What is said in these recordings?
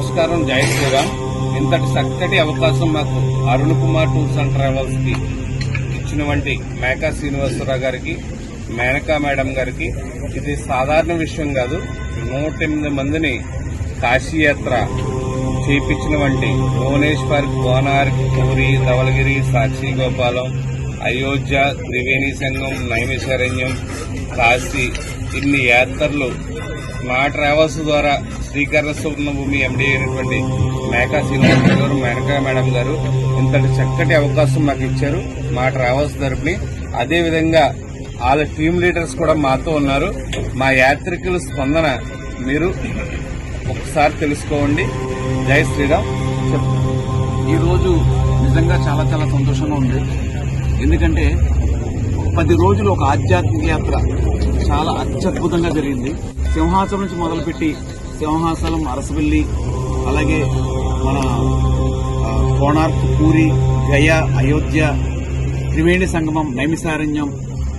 నమస్కారం జై శ్రీరామ్. ఇంతటి చక్కటి అవకాశం మాకు అరుణ్ కుమార్ టూర్స్ అండ్ ట్రావెల్స్కి ఇచ్చినటువంటి మేకా శ్రీనివాసరావు గారికి మేనకా మేడం గారికి. ఇది సాధారణ విషయం కాదు. నూట ఎనిమిది మందిని కాశీయాత్ర చేయించినటువంటి భువనేశ్వర్ కోనార్ పూరి ధవలగిరి సాక్షి గోపాలం అయోధ్య త్రివేణి సంఘం నైమిషారణ్యం కాశీ. ఇన్ని యాత్రలు మా ట్రావెల్స్ ద్వారా శ్రీకరణ సువర్ణభూమి ఎండీ అయినటువంటి మేకా శ్రీనివాస గారు మేనకా మేడం గారు ఇంతటి చక్కటి అవకాశం మాకు ఇచ్చారు. మా ట్రావెల్స్ తరపుని అదేవిధంగా వాళ్ళ టీమ్ లీడర్స్ కూడా మాతో ఉన్నారు. మా యాత్రికుల స్పందన మీరు ఒకసారి తెలుసుకోండి. జై శ్రీరామ్. ఈరోజు నిజంగా చాలా చాలా సంతోషంగా ఉంది. ఎందుకంటే పది రోజులు ఒక ఆధ్యాత్మిక యాత్ర చాలా అత్యద్భుతంగా జరిగింది. సింహాచలం నుంచి మొదలుపెట్టి సింహాచలం అరసవల్లి అలాగే మన కోణార్క్ పూరి గయ అయోధ్య త్రివేణి సంగమం నైమిసారణ్యం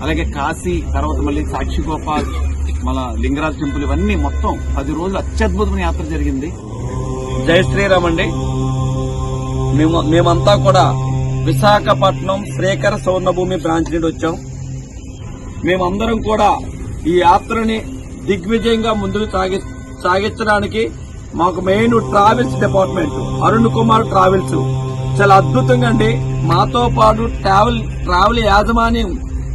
అలాగే కాశీ తర్వాత మళ్ళీ సాక్షి గోపాల్ మన లింగరాజ్ టెంపుల్ ఇవన్నీ మొత్తం పది రోజులు అత్యద్భుతమైన యాత్ర జరిగింది. జై శ్రీరామ్ అండి. మేము మేమంతా కూడా విశాఖపట్నం శ్రీకర సౌర్ణభూమి బ్రాంచ్ నుండి వచ్చాం. మేమందరం కూడా ఈ యాత్రని దిగ్విజయంగా ముందుకు సాగి సాగించడానికి మాకు main travels department Arun Kumar travels. చాలా అద్భుతంగా అండి. మాతో పాటు ట్రావెల్ ట్రావెల్ యాజమాన్యం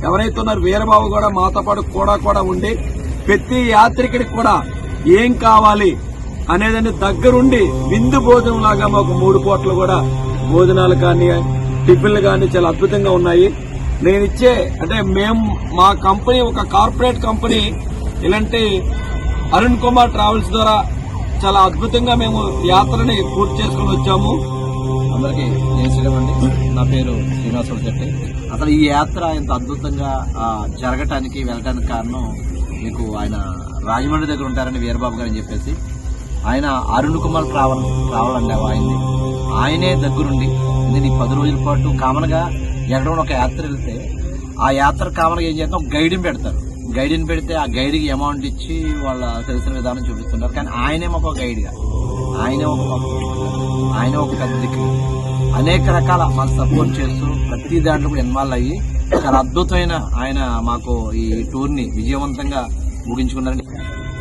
ఎవరైతే ఉన్నారు వీరబాబు కూడా మాతో పాటు కూడా కూడా ఉండి ప్రతి యాత్రికుడికి కూడా ఏం కావాలి అనేదాన్ని దగ్గరుండి విందు భోజనం లాగా మాకు మూడు పూటలు కూడా భోజనాలు కానీ టిఫిన్లు కానీ చాలా అద్భుతంగా ఉన్నాయి. నేను ఇచ్చే అంటే మేము మా కంపెనీ ఒక కార్పొరేట్ కంపెనీ ఇలాంటి అరుణ్ కుమార్ ట్రావెల్స్ ద్వారా చాలా అద్భుతంగా మేము యాత్రని పూర్తి చేసుకుని వచ్చాము. అందరికీ శ్రీరామ్ అండి. నా పేరు శ్రీనివాసుడు చెట్టి అసలు ఈ యాత్ర ఇంత అద్భుతంగా జరగటానికి వెళ్ళటానికి కారణం మీకు ఆయన రాజమండ్రి దగ్గర ఉంటారని వీరబాబు గారు అని చెప్పేసి ఆయన అరుణ్ కుమార్ ట్రావెల్ ట్రావెల్ అండి ఆయన్ని. ఆయనే దగ్గరుండి నేను ఈ పది రోజుల పాటు కామన్గా ఎక్కడో ఒక యాత్ర వెళ్తే ఆ యాత్ర కామన్గా ఏం చేస్తాం? గైడ్ని పెడతారు. గైడ్ని పెడితే ఆ గైడ్కి అమౌంట్ ఇచ్చి వాళ్ళ తెలిసిన విధానం చూపిస్తుంటారు కానీ ఆయనే మాకు ఒక గైడ్గా ఆయనే ఒక ఆయన ఒక పెద్దకి. అనేక రకాల మాకు సపోర్ట్ చేస్తూ ప్రతి దాంట్లో కూడా ఇన్వాల్వ్ అయ్యి చాలా అద్భుతమైన ఆయన మాకు ఈ టూర్ని విజయవంతంగా ముగించుకున్నారండి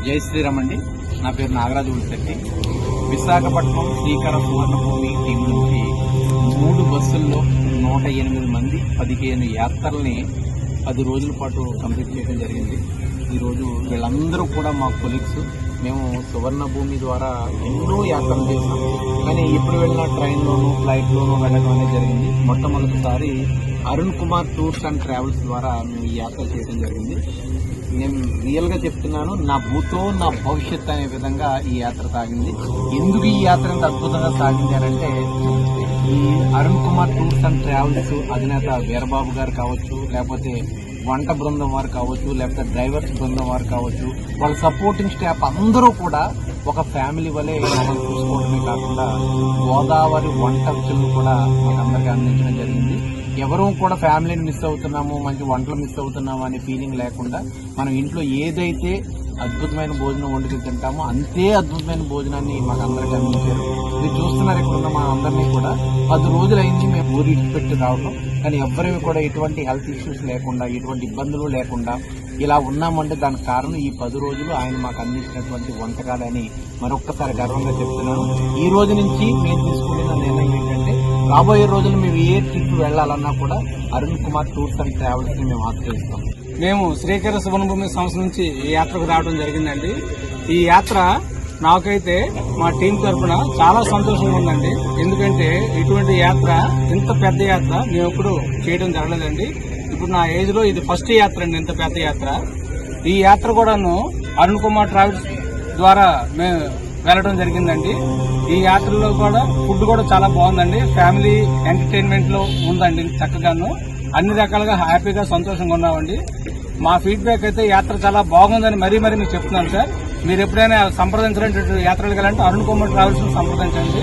జై శ్రీరామ్ అండి. నా పేరు నాగరాజు ఉల్శెట్టి విశాఖపట్నం శ్రీకర సువర్ణభూమి టీం నుంచి మూడు బస్సుల్లో నూట ఎనిమిది మంది పదిహేను యాత్రల్ని పది రోజుల పాటు కంప్లీట్ చేయడం జరిగింది. ఈరోజు వీళ్ళందరూ కూడా మా కొలీగ్స్. మేము సువర్ణభూమి ద్వారా ఎన్నో యాత్రలు చేసాం కానీ ఎప్పుడు వెళ్ళిన ట్రైన్లోనూ ఫ్లైట్లోనూ వెళ్ళడం అనేది జరిగింది. మొట్టమొదటిసారి Arun Kumar tours and travels ద్వారా మేము ఈ యాత్ర చేయడం జరిగింది. నేను రియల్గా చెప్తున్నాను నా భూతో నా భవిష్యత్ అనే విధంగా ఈ యాత్ర సాగింది. ఎందుకు ఈ యాత్ర ఇంత అద్భుతంగా సాగింది అంటే ఈ టూర్స్ అండ్ ట్రావెల్స్ అధినేత వీరబాబు గారు కావచ్చు లేకపోతే వంట బృందం వారు కావచ్చు లేకపోతే డ్రైవర్స్ బృందం వారు కావచ్చు వాళ్ళ సపోర్టింగ్ స్టాఫ్ అందరూ కూడా ఒక ఫ్యామిలీ వలె మమ్మల్ని చూసుకోవడమే కాకుండా గోదావరి వంట రుచులను కూడా మాకు అందరికీ అందించడం జరిగింది. ఎవరూ కూడా ఫ్యామిలీని మిస్ అవుతున్నాము మంచి వంటలు మిస్ అవుతున్నాము అనే ఫీలింగ్ లేకుండా మనం ఇంట్లో ఏదైతే అద్భుతమైన భోజనం వండుకు తింటాము. అంతే అద్భుతమైన భోజనాన్ని మాకు అందరికీ అందించారు. మీరు చూస్తున్నారు ఇక్కడ ఉన్న మా అందరినీ కూడా. పది రోజులు అయింది మేము ఊరి పెట్టి రావడం కానీ ఎవరివి కూడా ఎటువంటి హెల్త్ ఇష్యూస్ లేకుండా ఎటువంటి ఇబ్బందులు లేకుండా ఇలా ఉన్నామంటే దానికి కారణం ఈ పది రోజులు ఆయన మాకు అందించినటువంటి వంటకాలని మరొక్కసారి గర్వంగా చెప్తున్నాను. ఈ రోజు నుంచి మేము తీసుకున్న నిర్ణయం ఏంటంటే రాబోయే రోజులు మేము ఏ ట్రిప్ వెళ్ళాలన్నా కూడా అరుణ్ కుమార్ టూర్స్ అండ్ ట్రావెల్స్ని మేము ఆశ్రయిస్తాం. మేము శ్రీకర సువర్ణభూమి సంస్థ నుంచి ఈ యాత్రకు రావడం జరిగిందండి. ఈ యాత్ర నాకైతే మా టీం తరఫున చాలా సంతోషంగా ఉందండి. ఎందుకంటే ఇటువంటి యాత్ర ఇంత పెద్ద యాత్ర మేము ఎప్పుడు చేయడం జరగలేదండి. ఇప్పుడు నా ఏజ్లో ఇది ఫస్ట్ యాత్ర అండి ఇంత పెద్ద యాత్ర. ఈ యాత్ర కూడాను అరుణ్ కుమార్ ట్రావెల్స్ ద్వారా మేము వెళ్ళడం జరిగిందండి. ఈ యాత్రలో కూడా ఫుడ్ కూడా చాలా బాగుందండి. ఫ్యామిలీ ఎంటర్టైన్మెంట్లో ఉందండి చక్కగాను. అన్ని రకాలుగా హ్యాపీగా సంతోషంగా ఉన్నామండి. మా ఫీడ్బ్యాక్ అయితే యాత్ర చాలా బాగుందని మరీ మరీ మీకు చెప్తున్నాను సార్. మీరు ఎప్పుడైనా సంప్రదించినటువంటి యాత్రలు వెళ్ళాలంటే అరుణ్ కుమార్ ట్రావెల్స్ సంప్రదించండి.